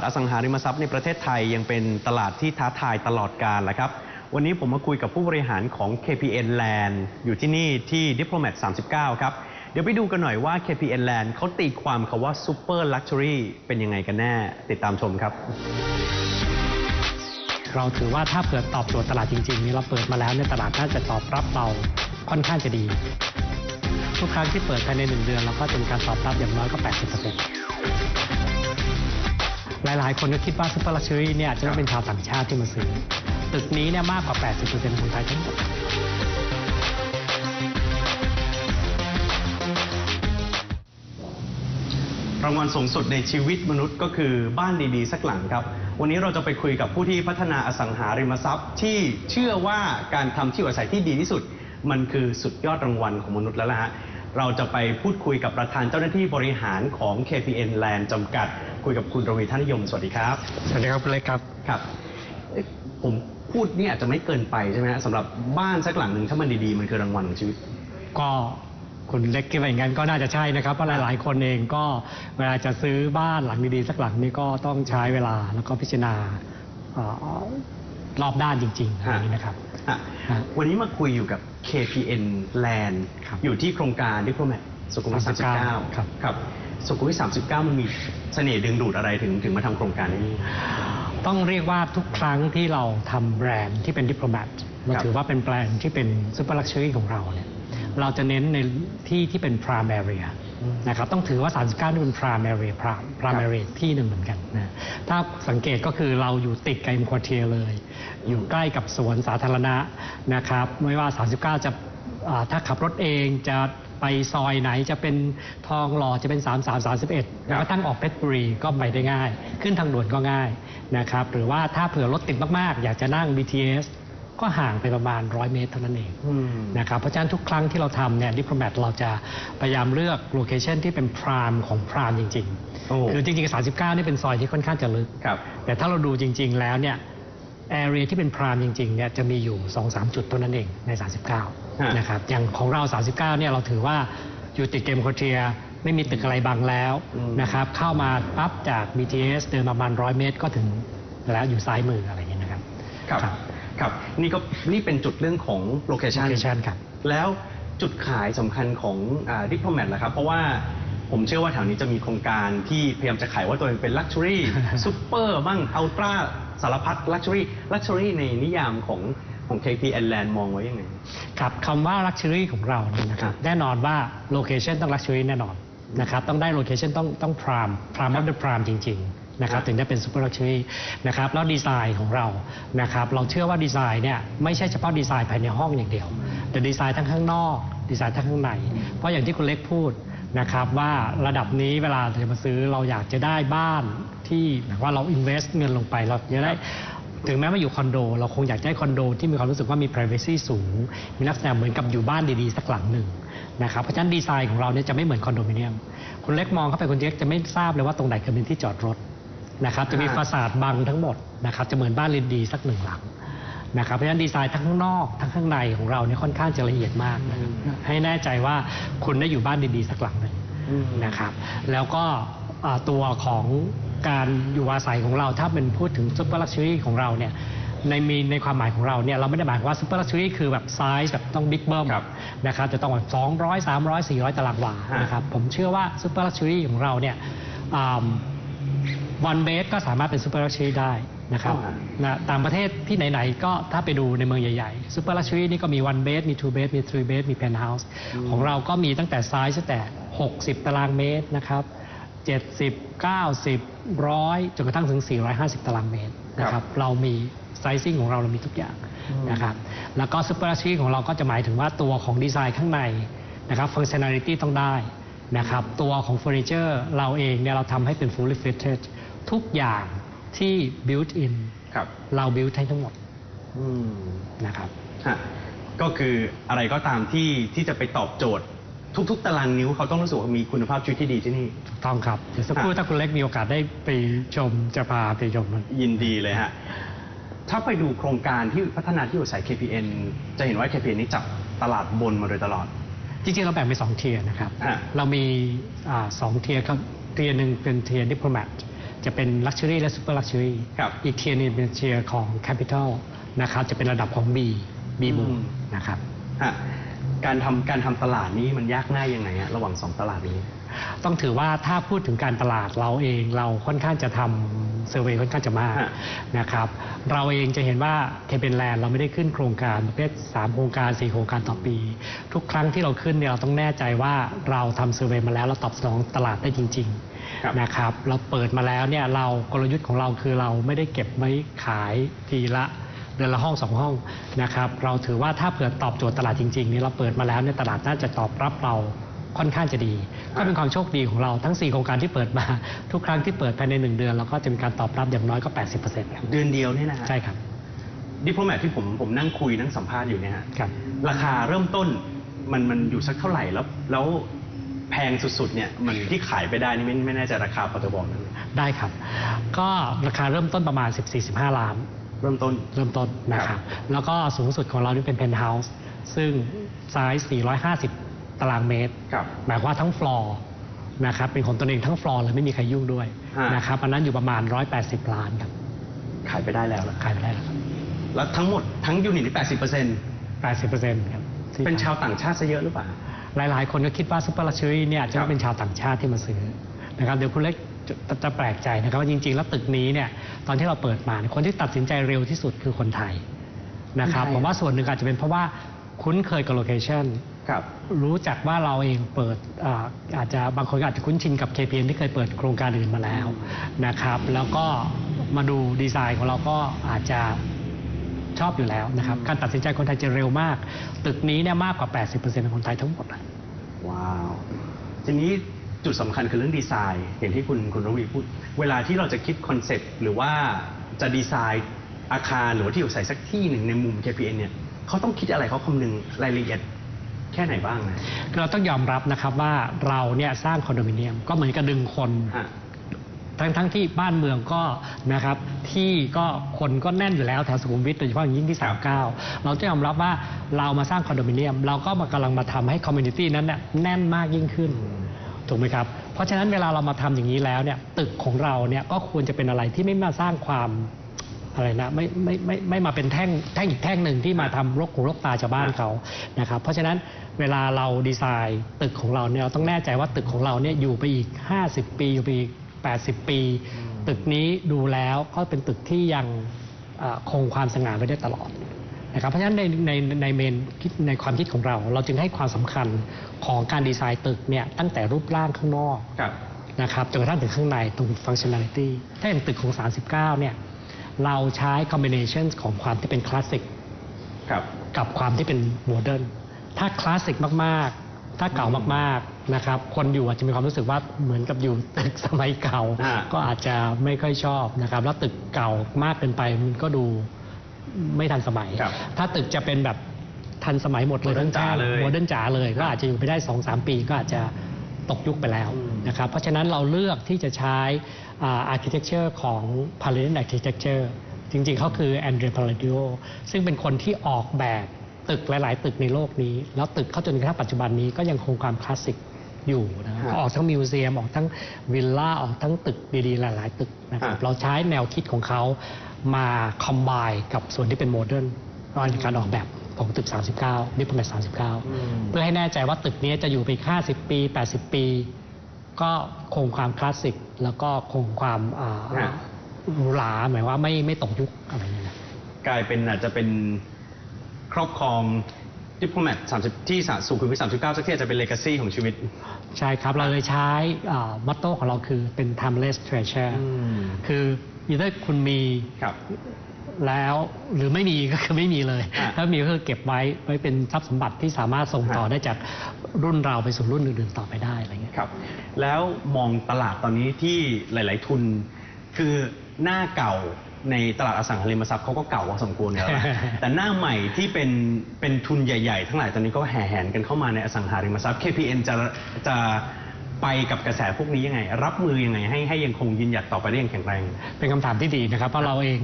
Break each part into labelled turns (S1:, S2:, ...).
S1: ดอสังหาริมทรัพย์ในประเทศไทยยังเป็นตลาดที่ท้าทายตลอดกาลแหละครับ วันนี้ผมมาคุยกับผู้บริหารของ KPN Land อยู่ที่นี่ที่ Diplomat 39 ครับ เดี๋ยวไปดูกันหน่อยว่า KPN Land เขาตีความคาว่า Super Luxury เป็นยังไงกันแน่ ติดตามชมครับ
S2: เราถือว่าถ้าเปิดตอบโจทย์ตลาดจริงๆนี่เราเปิดมาแล้วเนี่ยตลาดน่าจะตอบรับเราค่อนข้างจะดี ทุกครั้งที่เปิดภายในหนึ่งเดือนเราก็จะมีการตอบรับอย่างน้อยก็ 80% หลายๆ คนก็คิดว่าซูเปอร์ลักชัวรี่เนี่ยจะต้องเป็นชาวต่างชาติที่มาซื้อ ตึกนี้เนี่ยมากกว่า 80%ของคนไทยทั้งหมด
S1: รางวัลสูงสุดในชีวิตมนุษย์ก็คือบ้านดีๆ สักหลังครับ วันนี้เราจะไปคุยกับผู้ที่พัฒนาอสังหาริมทรัพย์ ที่เชื่อว่าการทำที่อยู่อาศัยที่ดีที่สุด มันคือสุดยอดรางวัลของมนุษย์แล้วล่ะฮะเราจะไปพูดคุยกับประธานเจ้าหน้าที่บริหารของ KPN Land จำกัด คุยกับคุณรวีท่านนิยม สวัสดีครับ
S2: สวัสดีครับคุณเล็กครับ
S1: ครับเอ๊ะผมพูดนี่อาจจะไม่เกินไปใช่ไหมฮะสำหรับบ้านสักหลังหนึ่งถ้ามันดีๆ มันคือรางวัลของชีวิต
S2: ก็คุณเล็กคิดว่าอย่างนั้นก็น่าจะใช่นะครับเพราะหลาย ๆ คนเองก็เวลาจะซื้อบ้านหลังดีๆสักหลังนี้ก็ต้องใช้เวลาแล้วก็พิจารณาเอ่อรอบด้านจริงๆอย่างนี้นะครับ
S1: ฮะ
S2: ฮะ
S1: วันนี้มาคุยอยู่กับ KPN Land
S2: ครับ
S1: อยู่ที่โครงการดิ p l o m a t สุขุมวิท
S2: 39
S1: 39
S2: ครับ
S1: ครับ สุขุมวิท39 มันมีเสน่ห์ดึงดูดอะไรถึงถึงมาทำโครงการนี้
S2: ต้องเรียกว่าทุกครั้งที่เราทำแบรนด์ที่เป็นดิปโลแมตเราถือว่าเป็นแบรนด์ที่เป็นซูเปอร์ลักชัวรี่ของเราเนี่ยเราจะเน้นในที่ที่เป็น prime area นะครับต้องถือว่า 39 นี่เป็น prime area prime prime area ที่หนึ่งเหมือนกันนะถ้าสังเกตก็คือเราอยู่ติดกับ M Quartier เลย อยู่ใกล้กับสวนสาธารณะนะครับ ไม่ว่า 39 จะอ่าถ้าขับรถเองจะ ไปซอยไหนจะเป็นทองหล่อจะเป็น 33 31แล้วก็ตั้งออกเพชรบุรีก็ไปได้ง่าย ขึ้นทางด่วนก็ง่ายนะครับหรือว่าถ้าเผื่อรถติดมากๆ อยากจะนั่ง BTS ก็ห่างไปประมาณ 100 เมตรเท่านั้นเอง
S1: อืม
S2: นะครับเพราะฉะนั้นทุกครั้งที่เราทำเนี่ยดิปโลแมตเราจะพยายามเลือกโลเคชันที่เป็นพรามของพรามจริง
S1: โอ้
S2: ๆคือจริงๆ39นี่เป็นซอยที่ค่อนข้างจะลึก
S1: ครับ
S2: แต่ถ้าเราดูจริง ๆ แล้วเนี่ย แอเรียที่เป็นพรามจริงๆเนี่ยจะมีอยู่ 2-3 จุดเท่านั้นเองใน 39 นะครับอย่างของเรา 39 เนี่ยเราถือว่าอยู่ติดเกมโคเทียไม่มีตึกอะไรบังแล้ว
S1: อืม
S2: นะครับเข้ามาปั๊บจาก BTS เดินมาประมาณ 100 เมตรก็ถึงแล้วอยู่ซ้ายมืออะไรอย่างเงี้ยนะครับ
S1: ครับครับนี่ก็นี่เป็นจุดเรื่องของโลเคชัน
S2: location ครับ
S1: แล้วจุดขายสำคัญของดิปโลแมทล่ะครับ เพราะว่า ผมเชื่อว่าแถวนี้จะมีโครงการที่พยายามจะขายว่าตัวเองเป็นลักชัวรี่ซูเปอร์บ้างอัลตร้าสารพัดลักชัวรี่ลักชัวรี่ในนิยามของของ KPN Land มองไว้ยังไง
S2: ครับคำว่า Luxury ของเราเนี่ยนะค
S1: ครั
S2: รับบแน่นอนว่าโลเคชันต้อง Luxury แน่นอนนะครับต้องได้โลเคชันต้องต้องพรามพราม
S1: ครั
S2: อั
S1: บ
S2: พเดอร์พรามจริงๆนะครั
S1: ครับบ
S2: ถึงจะเป็น Super Luxury นะครับแล้วดีไซน์ของเรานะครับเราเชื่อว่าดีไซน์เนี่ยไม่ใช่เฉพาะดีไซน์ภายในห้องอย่างเดียว แต่ดีไซน์ทั้งข้างนอก ดีไซน์ทั้งข้างใน เพราะอย่างที่คุณเล็กพูด นะครับว่าระดับนี้เวลาจะมาซื้อเราอยากจะได้บ้านที่แบบว่าเรา invest เงินลงไปเราจะได้ถึงแม้ว่าอยู่คอนโด เราคงอยากได้คอนโด ที่มีความรู้สึกว่ามี privacy สูง มีลักษณะเหมือนกับอยู่บ้านดีๆ สักหลังหนึ่งนะครับเพราะฉะนั้นดีไซน์ของเราเนี่ยจะไม่เหมือนคอนโดมิเนียมคุณเล็กมองเข้าไปคุณเล็กจะไม่ทราบเลยว่าตรงไหนคือเป็นที่จอดรถนะครับจะมี
S1: อ่า
S2: ฟาสาดบังทั้งหมดนะครับจะเหมือนบ้านดีๆสักหนึ่งหลัง นะครับเพราะฉะนั้นดีไซน์ทั้งข้างนอกทั้งข้างในของเราเนี่ยค่อนข้างจะละเอียดมากนะครับให้แน่ใจว่าคุณได้อยู่บ้านดีๆสักหลังหนึ่ง
S1: อืม
S2: นะครับแล้วก็อ่าตัวของการอยู่อาศัยของเราถ้าเป็นพูดถึงซุปเปอร์ลักชัวรี่ของเราเนี่ยในมีในความหมายของเราเนี่ยเราไม่ได้หมายความว่าซุปเปอร์ลักชัวรี่คือแบบไซส์แบบต้องบิ๊กเบิ้ม
S1: ครับ
S2: นะครับจะต้องแบบ200 300 400 ตารางวา
S1: ฮะ
S2: นะครับผมเชื่อว่าซุปเปอร์ลักชัวรี่ของเราเนี่ย วันเบสก็สามารถเป็นซุปเปอร์ลักชัวรี่ได้นะครับ
S1: อ่า
S2: นะต่างประเทศที่ไหนๆก็ถ้าไปดูในเมืองใหญ่ๆซูเปอร์ลักชัวรี่นี่ก็มี one bed มี two bed มี three bed มี penthouse ของเราก็มีตั้งแต่ไซส์ตั้งแต่ 60 ตารางเมตรนะครับ70 90 100 จนกระทั่งถึง 450 ตารางเมตรนะครับเรามีไซซิ่งของเราเรามีทุกอย่างนะครับแล้วก็ซูเปอร์ลักชัวรี่ของเราก็จะหมายถึงว่าตัวของดีไซน์ข้างในนะครับฟังชั่น a l i t y ต้องได้นะครับตัวของเฟอร์นิเจอร์เราเองเนี่ยเราทำให้เป็น fully fitted ทุกอย่างที่ built in
S1: ครับ
S2: เรา build ให้ทั้งหมด
S1: อืม
S2: นะครับ
S1: ฮะก็คืออะไรก็ตามที่ที่จะไปตอบโจทย์ ทุกๆ ตารางนิ้วเขาต้องรู้สึกว่ามีคุณภาพชีวิตที่ดีที่นี่
S2: ถูกต้องครับเดี๋ยวสักครู่
S1: อะ
S2: ถ้าคุณเล็กมีโอกาสได้ไปชมจะพาไปชมมัน
S1: ยินดีเลยฮะ ถ้าไปดูโครงการที่พัฒนาที่อยู่อาศัย KPN จะเห็นว่า KPN นี้จับตลาดบนมาโดยตลอด
S2: จริงๆ เราแบ่งเป็นสองเทียร์นะครับ
S1: ฮะ
S2: เรามีอาสองเทียร์ครับเทียร์หนึ่งเป็นเทียร์ดิปโ o แมท จะเป็นลักชัวรี่และซูเปอร์ลักชัวรี่
S1: ครับ
S2: อีกเทียร์หนึงเป็นเทียร์ของแคปิตอลนะครับจะเป็นระดับของ B B บู
S1: อืม
S2: นะครับ
S1: ฮะการทำการทำตลาดนี้มันยากง่ายยังไงฮะระหว่างสองตลาดนี้
S2: ต้องถือว่าถ้าพูดถึงการตลาดเราเองเราค่อนข้างจะทำเซอร์เวยค่อนข้างจะมาก
S1: ฮะ
S2: นะครับเราเองจะเห็นว่าเคเป็นแลนด์เราไม่ได้ขึ้นโครงการประเภท3โครงการ 4 โครงการต่อปี ทุกครั้งที่เราขึ้นเนี่ยเราต้องแน่ใจว่าเราทำเซอร์เวยมาแล้วเราตอบสนองตลาดได้จริง
S1: ครับ
S2: ๆ นะครับเราเปิดมาแล้วเนี่ยเรากลยุทธ์ของเราคือเราไม่ได้เก็บไว้ขายทีละเดือนละห้องสองห้องนะครับเราถือว่าถ้าเผื่อตอบโจทย์ตลาดจริงๆเนี่ยเราเปิดมาแล้วเนี่ยตลาดน่าจะตอบรับเราค่อนข้างจะดี ก็เป็นความโชคดีของเราทั้ง 4 โครงการที่เปิดมา ทุกครั้งที่เปิดภายใน 1 เดือนเราก็จะมีการตอบรับอย่างน้อยก็ 80%ครับ
S1: เดือนเดียวเนี่ยนะฮะ
S2: ใช่ครับ
S1: ดิปโลแมทที่ผมผมนั่งคุยนั่งสัมภาษณ์อยู่เนี่ยฮะ
S2: ครับ
S1: ราคาเริ่มต้นมันมันอยู่สักเท่าไหร่แล้วแล้ว แพงสุดๆเนี่ยมันที่ขายไปได้นี่ไม่ไม่แน่ใจราคาพอจะบอกนั้น
S2: ได้ครับ ก็ราคาเริ่มต้นประมาณ 14-15 ล้าน
S1: เริ่มต้น
S2: เริ่มต้นนะค
S1: ครั
S2: รับ
S1: บ
S2: แล้วก็สูงสุดของเรานี่เป็นเพนท์เฮาส์ซึ่งไซส์450 ตารางเมตร
S1: ครับ
S2: หมายความว่าทั้งฟลอร์นะครับเป็นของตัวเองทั้งฟลอร์เลยไม่มีใครยุ่งด้วย
S1: ฮะ
S2: นะครับอันนั้นอยู่ประมาณ 180 ล้านครับ
S1: ขายไปได้แล้วล่ะ
S2: ขายไปได้แล้วครับ
S1: แล้วทั้งหมดทั้งยูนิตนี่80%
S2: 80%ครับที่
S1: เป็นชาวต่างชาติซะเยอะหรือเปล่า
S2: หลาย ๆ คนก็คิดว่าซุปเปอร์ลักชัวรี่เนี่ยจะ
S1: ครับ
S2: เป็นชาวต่างชาติที่มาซื้อนะครับเดี๋ยวคุณเล็กจะจะจะแปลกใจนะครับว่าจริง ๆ แล้วตึกนี้เนี่ยตอนที่เราเปิดมาเนี่ยคนที่ตัดสินใจเร็วที่สุดคือคนไทยนะครับ
S1: คนไทย
S2: ผมว่าส่วนหนึ่งอาจจะเป็นเพราะว่าคุ้นเคยกับโลเคชัน
S1: ครับ
S2: รู้จักว่าเราเองเปิดอาอาจจะบางคนก็อาจจะคุ้นชินกับ KPN ที่เคยเปิดโครงการอื่นมาแล้วนะครับ แล้วก็มาดูดีไซน์ของเราก็อาจจะ ชอบอยู่แล้วนะครับ การตัดสินใจคนไทยจะเร็วมาก ตึกนี้เนี่ยมากกว่า 80%ของคนไทยทั้งหมดเลย
S1: ว้าว ทีนี้จุดสำคัญคือเรื่องดีไซน์ อย่างที่คุณคุณระวีพูด เวลาที่เราจะคิดคอนเซปต์หรือว่าจะดีไซน์อาคารหรือว่าที่อยู่อาศัยสักที่หนึ่งในมุม KPN เนี่ยเขาต้องคิดอะไรเขาคำนึงรายละเอียดแค่ไหนบ้างนะ
S2: เราต้องยอมรับนะครับว่าเราเนี่ยสร้างคอนโดมิเนียมก็เหมือนกับดึงคน
S1: ฮะ
S2: ทั้งทั้งที่บ้านเมืองก็นะครับที่ก็คนก็แน่นอยู่แล้วแถวสุขุมวิทโดยเฉพาะอย่างยิ่งที่
S1: ครับ
S2: 39 เราจะยอมรับว่าเรามาสร้างคอนโดมิเนียม เราก็มากำลังมาทำให้คอมมูนิตี้นั้นเนี่ยแน่นมากยิ่งขึ้นถูกไหมครับ เพราะฉะนั้นเวลาเรามาทำอย่างนี้แล้วเนี่ยตึกของเราเนี่ยก็ควรจะเป็นอะไรที่ไม่มาสร้างความอะไรนะไม่ไม่ไม่ไม่มาเป็นแท่งแท่งอีกแท่งหนึ่งที่มาทำรกหูรกตาชาวบ้านเขานะครับเพราะฉะนั้นเวลาเราดีไซน์ตึกของเราเนี่ยเราต้องแน่ใจว่าตึกของเราเนี่ยอยู่ไปอีก 50 ปีอยู่ไปอีก 80 ปี ตึกนี้ดูแล้วก็เป็นตึกที่ยังเอ่อคงความสง่าไว้ได้ตลอดนะครับเพราะฉะนั้นในในในเมนคิดในความคิดของเรา เราจึงให้ความสำคัญของการดีไซน์ตึกเนี่ยตั้งแต่รูปร่างข้างนอก
S1: ครับ
S2: นะครับจนกระทั่งถึงข้างในตรง functionality ถ้าอย่างตึกของ 39 เนี่ยเราใช้ combination ของความที่เป็นคลาสสิก
S1: ครับ
S2: กับความที่เป็นโมเดิร์นถ้าคลาสสิกมาก ๆ ถ้าเก่ามาก ๆ นะครับคนอยู่อาจจะมีความรู้สึกว่าเหมือนกับอยู่ตึกสมัยเก่า
S1: อ่า
S2: ก็อาจจะไม่ค่อยชอบนะครับแล้วตึกเก่ามากเกินไปมันก็ดูไม่ทันสมัย
S1: ครับ
S2: ถ้าตึกจะเป็นแบบทันสมัยหมดเลย
S1: โมเดิร์นจ๋าเลย
S2: โมเดิร์นจ๋าเลยก็อาจจะอยู่ไปได้2-3ปีก็อาจจะตกยุคไปแล้ว
S1: อืม
S2: นะครับเพราะฉะนั้นเราเลือกที่จะใช้อาร์เคเต็กเจอร์ของ p a l a d i n Architecture จริงๆเขาคือแอนเดร p a l a d i o ซึ่งเป็นคนที่ออกแบบตึกหลาย ๆ ตึกในโลกนี้ แล้วตึกเขาจนกระทั่งปัจจุบันนี้ก็ยังคงความคลาสสิก อยู่นะครับ
S1: ครับ
S2: ออกทั้งมิวเซียมออกทั้งวิลล่าออกทั้งตึกดีๆหลาย ๆ ตึกนะครับ
S1: ครับ
S2: เราใช้แนวคิดของเขามาคอมไบกับส่วนที่เป็นโมเดิร์นในการออกแบบของตึก 39นิพนธ์39 เพื่อให้แน่ใจว่าตึกนี้จะอยู่ไปอีก50 ปี 80 ปี ก็คงความคลาสสิก แล้วก็คงความอ่า
S1: ฮะ
S2: หรูหราหมายว่าไม่ไม่ตกยุคอะไรอย่างเงี้ยนะ
S1: กลายเป็นอาจจะเป็นครอบครอง ดิปโลแมท30 ที่สะสุขุมวิท39 สักที่อาจจะเป็นเลกาซีของชีวิต
S2: ใช่ครับ เราเลยใช้มัตโต้ของเราคือเป็น timeless treasure
S1: อืม
S2: คืออีถ้าคุณมี
S1: ครับ
S2: แล้วหรือไม่มีก็คือไม่มีเลย
S1: อะ
S2: ถ้ามีก็คือเก็บไว้ไว้เป็นทรัพย์สมบัติที่สามารถส่งต่อ
S1: ฮะ
S2: ได้จากรุ่นเราไปสู่รุ่นอื่นๆต่อไปได้อะไรเงี้ย
S1: ครับ แล้วมองตลาดตอนนี้ที่หลาย ๆ ทุนคือหน้าเก่า ในตลาดอสังหาริมทรัพย์เขาก็เก่าพอสมควรแล้วนะแต่หน้าใหม่ที่เป็นเป็นทุนใหญ่ๆ ทั้งหลายตอนนี้ก็แห่แหนกันเข้ามาในอสังหาริมทรัพย์ KPN จะจะไปกับกระแสพวกนี้ยังไง รับมือยังไง ให้ให้ยังคงยืนหยัดต่อไปได้อย่างแข็งแรง
S2: เป็นคำถามที่ดีนะครับ เพราะเราเอง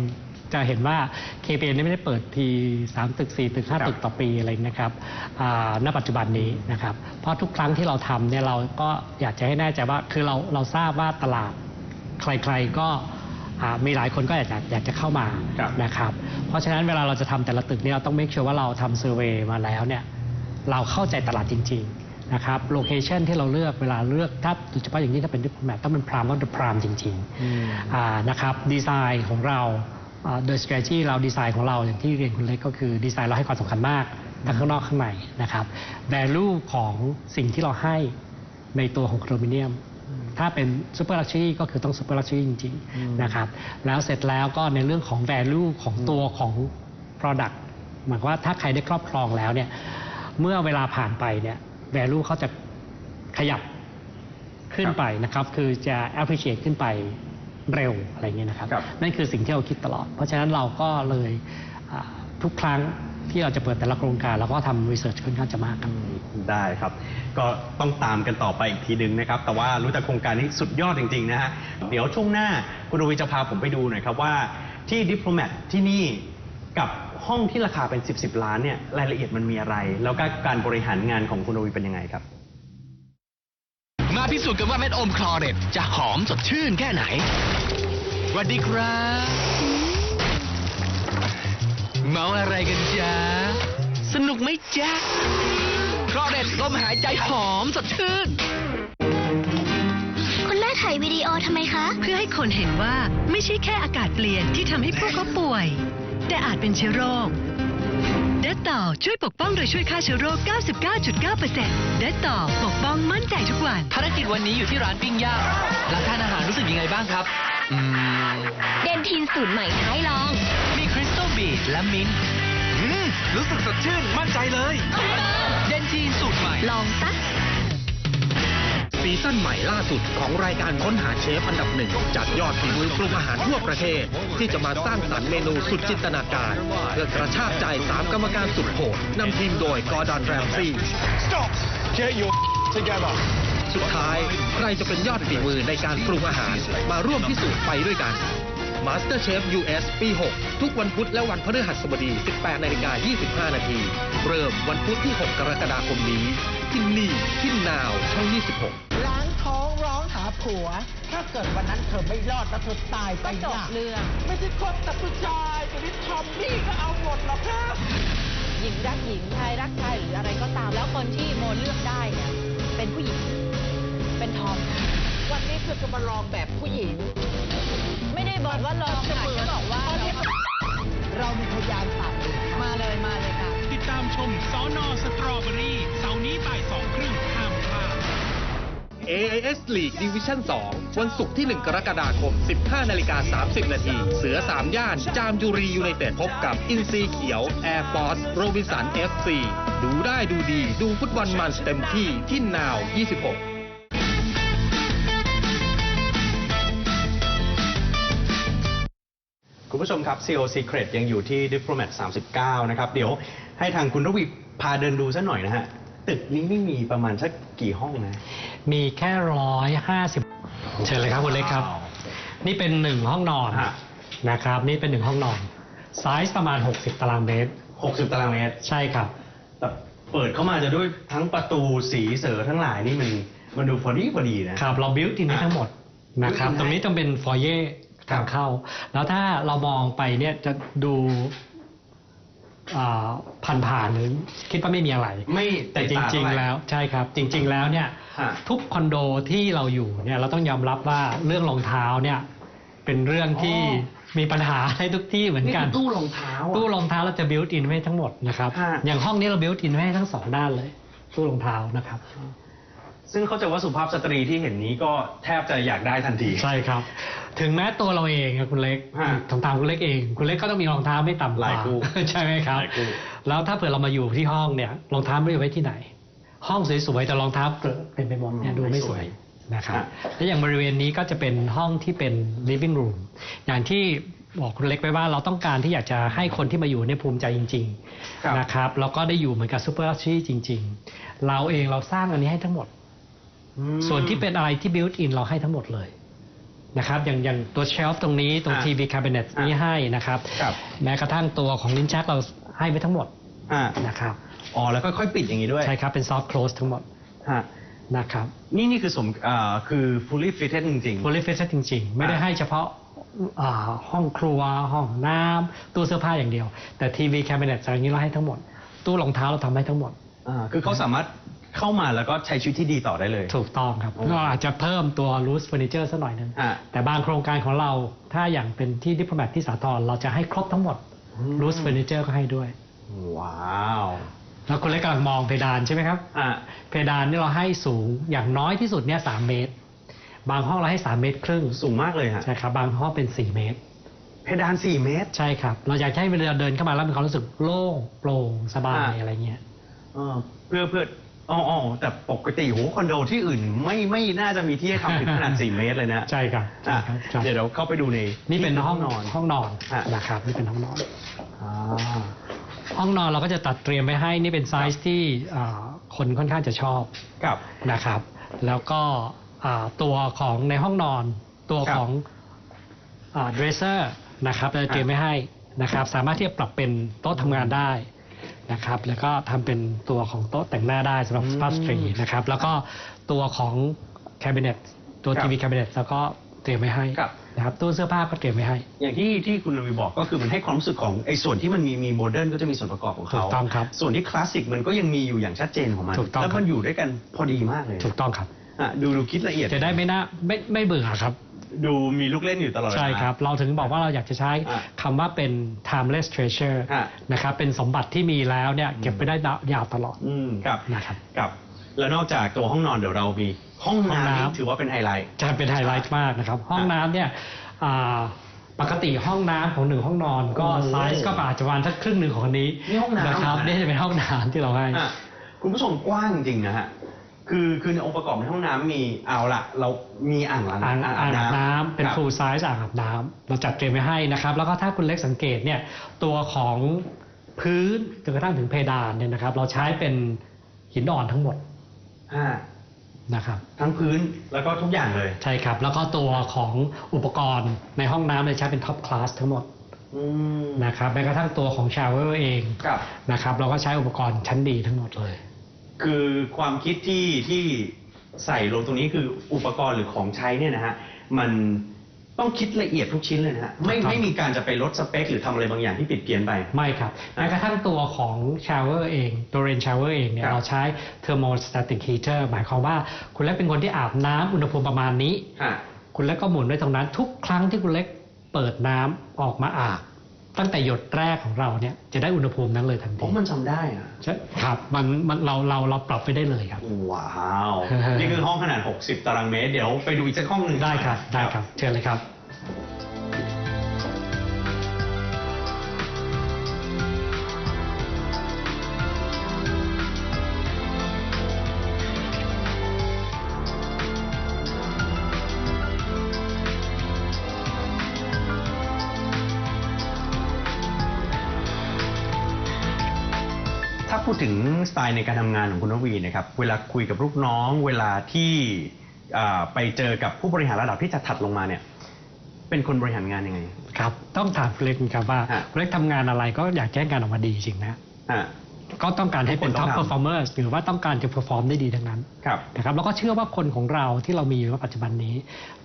S2: จะเห็นว่า KPN นี่ไม่ได้เปิดที 3 ตึก 4 ตึก
S1: ครับ
S2: 5ตึกต่อปีอะไรนะครับอ่าณปัจจุบันนี้นะครับ เพราะทุกครั้งที่เราทำเนี่ยเราก็อยากจะให้แน่ใจว่าคือเราเราทราบว่าตลาดใครๆก็อ่า มีหลายคนก็อยากจะอยากจะเข้ามา
S1: ครับ
S2: นะครับ เพราะฉะนั้นเวลาเราจะทำแต่ละตึกเนี่ยเราต้อง make sure ว่าเราทำ survey มาแล้วเนี่ยเราเข้าใจตลาดจริงๆนะครับโลเคชันที่เราเลือกเวลาเลือกถ้าโดยเฉพาะอย่างยิ่งถ้าเป็นดิปแมทต้องเป็นพรามก็เป็นพรามจริง
S1: อืม
S2: ๆอ่านะครับดีไซน์ของเราโดย strategy เราดีไซน์ของเราอย่างที่เรียนคุณเล็กก็คือดีไซน์เราให้ความสำคัญมากทั้งข้างนอกข้างในนะครับ value ของสิ่งที่เราให้ในตัวของคอนโดมิเนียม ถ้าเป็นซูเปอร์ลักชัวรี่ก็คือต้องซูเปอร์ลักชัวรี่จริง
S1: อืม
S2: ๆนะครับแล้วเสร็จแล้วก็ในเรื่องของ value ของตัวของ product หมายความว่าถ้าใครได้ครอบครองแล้วเนี่ยเมื่อเวลาผ่านไปเนี่ย value เขาจะขยับขึ้น
S1: ครับ
S2: ไปนะครับ คือจะ appreciate ขึ้นไปเร็วอะไรเงี้ยนะครับ
S1: ครับ
S2: นั่นคือสิ่งที่เราคิดตลอด เพราะฉะนั้นเราก็เลยอ่าทุกครั้ง ที่เราจะเปิดแต่ละโครงการเราก็ทำ research ค่อนข้างจะมากครับ
S1: ได้ครับ ก็ต้องตามกันต่อไปอีกทีหนึ่งนะครับ แต่ว่ารู้จักโครงการนี้สุดยอดจริงๆนะฮะเดี๋ยวช่วงหน้าคุณรวีจะพาผมไปดูหน่อยครับว่าที่ดิปโ o แมทที่นี่กับห้องที่ราคาเป็น 10 10ล้านเนี่ยรายละเอียดมันมีอะไร แล้วก็การบริหารงานของคุณรวีเป็นยังไงครับ
S3: มาพิสูจน์กันว่าเม็ดอมคลอเรตจะหอมสดชื่นแค่ไหนสวัสดีครับ เมาอะไรกันจ๊ะ สนุกไหมจ๊ะคลอเรตลมหายใจหอมสดชื่น
S4: คุณแม่ถ่ายวิดีโอทำไมคะ
S5: เพื่อให้คนเห็นว่าไม่ใช่แค่อากาศเปลี่ยนที่ทำให้พวกเขาป่วย แต่อาจเป็นเชื้อโรคเดตต่อช่วยปกป้องโดยช่วยฆ่าเชื้อโรค 99.9%เดตต่อปกป้องมั่นใจทุกวัน
S3: ภารกิจวันนี้อยู่ที่ร้านปิ้งย่างหลังทานอาหารรู้สึกยังไงบ้างครับอืม
S4: เดนทินสูตรใหม่ท้ายลอง
S3: มีคริสตัล บีดและมิ้นท์อืมรู้สึกสดชื่นมั่นใจเลย เดนทีนสูตรใหม่
S4: ลองซะ
S6: ซีซั่นใหม่ล่าสุดของรายการค้นหาเชฟอันดับหนึ่งจากยอดฝีมือปรุงอาหารทั่วประเทศ ที่จะมาสร้างสรรค์เมนูสุดจินตนาการ เพื่อกระชากใจสามกรรมการสุดโหดนำทีมโดยกอร์ดอนแรมซี่
S7: Stop! Get your together.
S6: สุดท้าย ใครจะเป็นยอดฝีมือในการปรุงอาหารมาร่วมพิสูจน์ไปด้วยกัน Master Chef US ปี 6 ทุกวันพุธและวันพฤหัสบดี 18นาฬิกา25 นาที เริ่มวันพุธที่ 6 กรกฎาคมนี้ ที่นี่ที่นาวช่อง 26
S8: ล้างท้องร้องหาผัว ถ้าเกิดวันนั้นเธอไม่รอดแล้วเธอตายไปจบเรื่อง ไม่ใช่คนแต่ผู้ชายจะนิดทอมนี่ก็เอาหมดหรอกครับ
S9: หญิงรักหญิงชายรักชายหรืออะไรก็ตามแล้วคนที่โมเลือกได้เนี่ยเป็นผู้หญิง เป็นทอม
S8: วันนี้เธอจะมาลองแบบผู้หญิง
S9: ไม่ได้บอกว่าลองค่ะแค่บอกว่าเรา
S8: มีพยานปาก
S9: มาเลยมาเลยค่ะ
S7: ติดตามชมสอนอสตรอเบอรี่เสาร์นี้บ่ายสองครึ่งห้ามพลาด
S6: AIS League Division 2 วันศุกร์ที่ 1 กรกฎาคม 15 นาฬิกา 30 นาที เสือ 3 ย่าน จามจุรียูไนเต็ดพบกับ อินซีเขียว Air Force โรบินสัน FC ดูได้ดูดี ดูฟุตบอลมันเต็มที่ที่นาว 26
S1: คุณผู้ชมครับ CO Secret ยังอยู่ที่ Diplomat 39 นะครับ เดี๋ยวให้ทางคุณรวีพาเดินดูซะหน่อยนะฮะ ตึกนี้ไม่มีประมาณสักกี่ห้องนะ
S2: มีแค่ร้อยห้าสิบเชิญเลยครับคุณเล็กครับ นี่เป็นหนึ่งห้องนอน
S1: ฮะ
S2: นะครับ นี่เป็นหนึ่งห้องนอนไซส์ประมาณ 60 ตารางเมตร
S1: 60 ตารางเมตร
S2: ใช่ครับ
S1: แต่เปิดเข้ามาจะด้วยทั้งประตูสีเสือทั้งหลายนี่มันมันดูพอดีพอดีนะ
S2: ครับ เราบิวตินให้ทั้งหมดนะครับ
S1: built in
S2: ตรงนี้ต้องเป็นฟอยเย่ ทางเข้า แล้วถ้าเรามองไปเนี่ยจะดูผ่านผ่านๆหรือคิดว่าไม่มีอะไร
S1: ไม่
S2: แต่จ
S1: ติดตา
S2: ริง
S1: เท่าไห
S2: ๆแล้วใช่ครับ จริง ๆ แล้วเนี่ย
S1: ฮะ
S2: ทุกคอนโดที่เราอยู่เนี่ยเราต้องยอมรับว่าเรื่องรองเท้าเนี่ยเป็นเรื่องที่
S1: อ๋
S2: มีปัญหาให้ทุกที่เหมือนกัน
S1: คือตู้รองเท้าอะ
S2: ตู้รองเท้าเราจะบิวตินไว้ทั้งหมดนะครับ
S1: ฮะ
S2: อย่างห้องนี้เราบิวตินไว้ให้ทั้งสองด้านเลย ตู้รองเท้านะครับ
S1: ซึ่งเข้าใจว่าสุภาพสตรีที่เห็นนี้ก็แทบจะอยากได้ทันที
S2: ใช่ครับ ถึงแม้ตัวเราเองอะคุณเล็ก
S1: ฮะ
S2: ทางทางคุณเล็กเอง คุณเล็กก็ต้องมีรองเท้าไม่ต่ำก
S1: หลา
S2: ว่าย
S1: คู่
S2: ใช่ไหมครับ
S1: หลายคู่
S2: แล้วถ้าเผื่อเรามาอยู่ที่ห้องเนี่ยรองเท้าไม่ได้ไว้ที่ไหน ห้องสวยๆแต่รองเท้าเกลอะเต็มไปหมดเนี่ยดูไม่สวยนะครับ
S1: ฮะ
S2: และอย่างบริเวณนี้ก็จะเป็นห้องที่เป็น living room อย่างที่บอกคุณเล็กไปว่าเราต้องการที่อยากจะให้คนที่มาอยู่เนี่ยภูมิใจจริง
S1: ครับ
S2: ๆนะครับแล้วก็ได้อยู่เหมือนกับซูเปอร์ลักชัวรี่จริง ๆ เราเองเราสร้างอันนี้ให้ทั้งหมด
S1: อืม
S2: ส่วนที่เป็นอะไรที่ built in เราให้ทั้งหมดเลยนะครับอย่างอย่างตัวเชลฟ์ตรงนี้ตรง
S1: อะ
S2: ทีวีคาบิเนต
S1: อะ
S2: นี้ให้นะครับ
S1: ครับ
S2: แม้กระทั่งตัวของลิ้นชักเราให้ไปทั้งหมด
S1: อ่า
S2: นะครับ
S1: อ๋อแล้วค่อยๆปิดอย่างนี้ด้วย
S2: ใช่ครับเป็น soft close ทั้งหมด
S1: ฮะ
S2: นะครับ
S1: นี่นี่คือสมอ่าคือ fully fitted จริง
S2: fully fitted จริงๆ ไม่ได้
S1: อะ
S2: ให้เฉพาะอ่าห้องครัวห้องน้ำตู้เสื้อผ้าอย่างเดียว แต่ทีวีแคบิเนตอย่างนี้เราให้ทั้งหมด ตู้รองเท้าเราทำให้ทั้งหมด
S1: ๆอ่าคือเขาสามารถ เข้ามาแล้วก็ใช้ชีวิตที่ดีต่อได้เลย
S2: ถูกต้องครับ
S1: โอ้
S2: เราอาจจะเพิ่มตัว loose furniture สักหน่อยนึง
S1: อะ
S2: แต่บางโครงการของเราถ้าอย่างเป็นที่ดิปโ m แมทที่สาทรเราจะให้ครบทั้งหมด
S1: อืม
S2: loose furniture ก็ให้ด้วย
S1: ว้าว
S2: แล้วคุณเล็กกำลังมองเพดานใช่ไหมครับ
S1: อะ
S2: เพดานนี่เราให้สูงอย่างน้อยที่สุดเนี่ยสามเมตร บางห้องเราให้สามเมตรครึ่ง
S1: สูงมากเลยฮะ
S2: ใช่ครับบางห้องเป็นสี่เมตร
S1: เพดาน 4 เมตร
S2: ใช่ครับ เราอยากให้เวลาเดินเข้ามาแล้วมีความรู้สึกโล่งโปร่งสบาย
S1: อะ
S2: อะไรเงี้ย
S1: เออเพื่อเพื่อ อ๋ออ๋อแต่ปกติโหคอนโดที่อื่นไม่ไม่น่าจะมีที่ให้ทำถึงขนาด 4 เมตรเลยนะ
S2: ใช่ครับใช่
S1: อะ
S2: ครับใช่
S1: เดี๋ยวเราเข้าไปดูใน
S2: นี่เป็นห้องนอน ห้องนอน
S1: อะ
S2: นะครับนี่เป็นห้องนอน
S1: อ่า
S2: ห้องนอนเราก็จะตัดเตรียมไว้ให้นี่เป็นไซส์ที่อ่าคนค่อนข้างจะชอบ
S1: กับ
S2: นะครับ แล้วก็อ่าตัวของในห้องนอน ตัว
S1: ครับ
S2: ของเดรสเซอร์นะครับเราจะเตรียมไว้ให้นะครับ สามารถที่จะปรับเป็นโต๊ะทำงานได้ นะครับแล้วก็ทำเป็นตัวของโต๊ะแต่งหน้าได้สำหรับ
S1: อืม
S2: สปาสตรีนะครับแล้วก็ตัวของแคบิเนตตัว
S1: ครับ
S2: ทีวีแคบิเนตแล้วก็เตรียมไว้ให้
S1: ครับ
S2: นะครับตู้เสื้อผ้าก็เตรียมไว้ให้
S1: อย่างที่ที่คุณลวีบอกก็คือมันให้ความรู้สึกของไอ้ส่วนที่มันมีมีโมเดิร์นก็จะมีส่วนประกอบของ
S2: ถู
S1: เขา
S2: กต้องครับ
S1: ส่วนที่คลาสสิกมันก็ยังมีอยู่อย่างชัดเจนของมัน
S2: ถูกต้อง
S1: แล้ว
S2: ครั
S1: มัน
S2: บ
S1: อยู่ด้วยกันพอดีมากเลย
S2: ถูกต้องครับ
S1: อะดูดูคิดละเอียด
S2: จะได้ไม่น่าไม่ไม่เบื่อครับ
S1: ดูมีลูกเล่นอยู่ตลอดเวลา
S2: ใช่ครับ เราถึงบอกว่าเราอยากจะใช้
S1: อะ
S2: คำว่าเป็น timeless treasure
S1: อะ
S2: นะครับ เป็นสมบัติที่มีแล้วเนี่ยเก็บไปได้ยาวตลอด
S1: อืมครับ
S2: นะครับ
S1: ครับ แล้วนอกจากตัวห้องนอนเดี๋ยวเรามีห้อง
S2: ห้อง
S1: น้ำ
S2: น้ำ
S1: นี่ถือว่าเป็นไฮไลท์
S2: จะเป็นไฮไลท์มากนะครับ ห้องน้ำเนี่ยอ่าปกติห้องน้ำของหนึ่งห้องนอน ก็
S1: โอ้
S2: ไซส์ก็อาจจะประมาณสักครึ่งหนึ่งของอันนี้
S1: นี่ห้องน้ำ
S2: นะครับ
S1: เหรอ
S2: นี่จะเป็นห้องน้ำที่เราให้
S1: อะคุณผู้ชมกว้างจริงนะฮะ คือคือในองค์ประกอบในห้องน้ำมีเอาละเรามีอ่างล้าง
S2: อ่างอ่างอาบน้ำเป็น
S1: ครับ
S2: full size อ่างอาบน้ำเราจัดเตรียมไว้ให้นะครับ แล้วก็ถ้าคุณเล็กสังเกตเนี่ยตัวของพื้นจนกระทั่งถึงเพดานเนี่ยนะครับ เราใช้เป็นหินอ่อนทั้งหมด
S1: อ่า
S2: นะครับ
S1: ทั้งพื้นแล้วก็ทุกอย่างเลย
S2: ใช่ครับ แล้วก็ตัวของอุปกรณ์ในห้องน้ำเลยใช้เป็นท็อปคลาสทั้งหมด
S1: อืม
S2: นะครับแม้กระทั่งตัวของชาวเวอร์เอง
S1: ครับ
S2: นะครับ เราก็ใช้อุปกรณ์ชั้นดีทั้งหมดเลย
S1: คือความคิดที่ที่ใส่ลงตรงนี้คืออุปกรณ์หรือของใช้เนี่ยนะฮะมันต้องคิดละเอียดทุกชิ้นเลยนะฮะไม่
S2: ถูกต้อง
S1: ไม่มีการจะไปลดสเปค หรือทำอะไรบางอย่างที่ปิดเพี้ยนไป
S2: ไม่ครับแม้กระทั่งตัวของชาวเวอร์เองตัวเรนชาวเวอร์เองเนี่
S1: ค
S2: ย
S1: รับ
S2: เราใช้เทอร์โมสแตติกฮีเตอร์หมายความว่าคุณเล็กเป็นคนที่อาบน้ำอุณหภูมิประมาณนี้
S1: ฮะ
S2: คุณเล็กก็หมุนไว้ตรงนั้น ทุกครั้งที่คุณเล็กเปิดน้ำออกมาอาบ ตั้งแต่หยดแรกของเราเนี่ยจะได้อุณหภูมินั้นเลยทัน
S1: ผ
S2: ที
S1: มมันจำได้อะ
S2: ใช่ครับมันมันเราเราเราปรับไปได้เลยครับ
S1: ว้าว นี่คือห้องขนาด 60 ตารางเมตร เดี๋ยวไปดูอีกสักห้องหนึ่ง
S2: ได้ครับได้ครับ เชิญเลยครับ
S1: ถ้าพูดถึงสไตล์ในการทำงานของคุณนวีนะครับเวลาคุยกับลูกน้อง เวลาที่อ่าไปเจอกับผู้บริหารระดับที่จะถัดลงมาเนี่ยเป็นคนบริหารงานยังไง
S2: ครับต้องถามคุณเล็กครับว่า
S1: ฮะ
S2: คุณเล็กทำงานอะไรก็อยากแจ้งงานออกมาดีจริงนะ
S1: อ่า
S2: ก็ต้องการให้เป็น
S1: ทุกคนต้
S2: top
S1: องทำ
S2: performers หรือว่าต้องการจะ perform ได้ดีทั้งนั้น
S1: ครับ
S2: นะครับแล้วก็เชื่อว่าคนของเราที่เรามีอยู่ณปัจจุบันนี้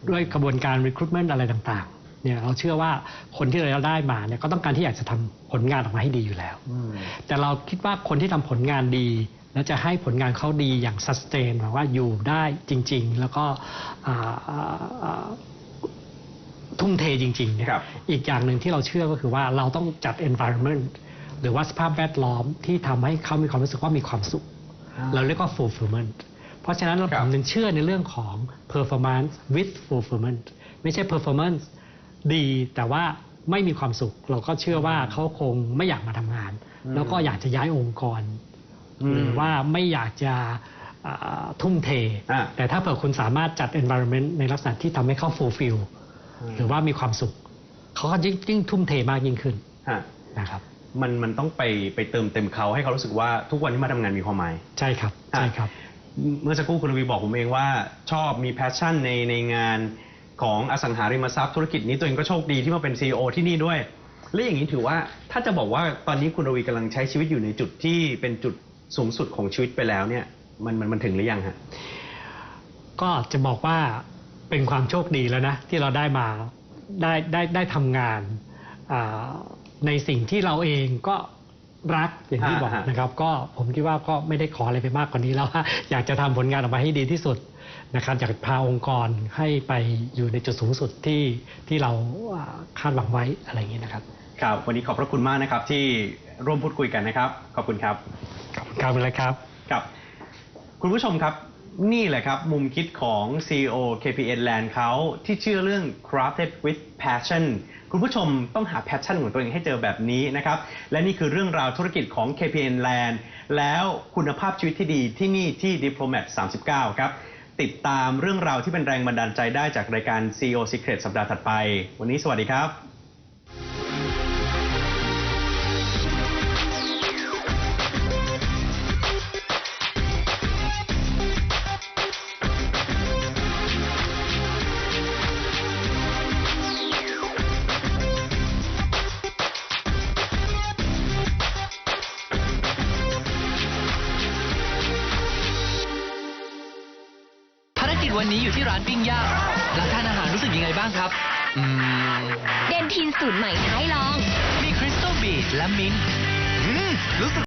S2: ด้วยกระบวนการ recruitment อะไรต่างๆ เนี่ยเราเชื่อว่าคนที่เราได้มาเนี่ยก็ต้องการที่อยากจะทำผลงานออกมาให้ดีอยู่แล้ว แต่เราคิดว่าคนที่ทำผลงานดี แล้วจะให้ผลงานเขาดีอย่าง sustain หมายว่าอยู่ได้จริง ๆ แล้วก็อ่าอ่าอ่าทุ่มเทจริงๆเนี่ย
S1: ครับ
S2: อีกอย่างหนึ่งที่เราเชื่อก็คือว่าเราต้องจัด environment หรือว่าสภาพแวดล้อมที่ทำให้เขามีความรู้สึกว่ามีความสุข เราเรียกว่า fulfillment เพราะฉะนั้นเรา
S1: ครั
S2: ผ
S1: บ
S2: มถึงเชื่อในเรื่องของ performance with fulfillment ไม่ใช่ performance ดีแต่ว่าไม่มีความสุข เราก็เชื่อว่าเขาคงไม่อยากมาทำงาน แล้วก็อยากจะย้ายองค์กร หรือว่าไม่อยากจะอ่าทุ่มเท
S1: อ่า
S2: แต่ถ้าเผื่อคุณสามารถจัด environment ในลักษณะที่ทำให้เขา fulfill หรือว่ามีความสุข เขาก็ยิ่งยิ่งทุ่มเทมากยิ่งขึ้น
S1: ฮะ
S2: นะครับ
S1: มันมันต้องไปไปเติมเต็มเขาให้เขารู้สึกว่าทุกวันที่มาทำงานมีความหมาย
S2: ใช่ครับ ใช่ครับ
S1: เมื่อสักครู่คุณรวีบอกผมเองว่าชอบมีแพชชั่นในในงาน ของอสังหาริมทรัพย์ธุรกิจนี้ตัวเองก็โชคดีที่มาเป็น CEO ที่นี่ด้วย และอย่างนี้ถือว่าถ้าจะบอกว่าตอนนี้คุณรวีกำลังใช้ชีวิตอยู่ในจุดที่เป็นจุดสูงสุดของชีวิตไปแล้วเนี่ยมันมันมันถึงหรือยังฮะ
S2: ก็จะบอกว่าเป็นความโชคดีแล้วนะที่เราได้มาได้ได้ได้ทำงานอ่าในสิ่งที่เราเองก็รักอย่างที่บอก
S1: อ่าฮะ
S2: นะครับ ก็ผมคิดว่าก็ไม่ได้ขออะไรไปมากกว่านี้แล้วว่าอยากจะทำผลงานออกมาให้ดีที่สุด นะครับอยากพาองค์กรให้ไปอยู่ในจุดสูงสุดที่ที่เราอ่าคาดหวังไว้อะไรอย่างนี้นะครับ
S1: ครับวันนี้ขอบพระคุณมากนะครับที่ร่วมพูดคุยกันนะครับ ขอบคุณครับ
S2: ขอบคุณครับเลยครับ
S1: ครับคุณผู้ชมครับนี่แหละครับ มุมคิดของ CEO KPN Land เขาที่เชื่อเรื่อง crafted with passion คุณผู้ชมต้องหา passion ของตัวเองให้เจอแบบนี้นะครับ และนี่คือเรื่องราวธุรกิจของ KPN Land แล้วคุณภาพชีวิตที่ดีที่นี่ที่ Diplomat 39 ครับ ติดตามเรื่องราวที่เป็นแรงบันดาลใจได้จากรายการ CEO Secret สัปดาห์ถัดไป วันนี้สวัสดีครับ
S3: สู
S4: ตรใหม่ท้ายลอง
S3: มีคริสตัลบีดและมิ้นท์อืมรู้สึก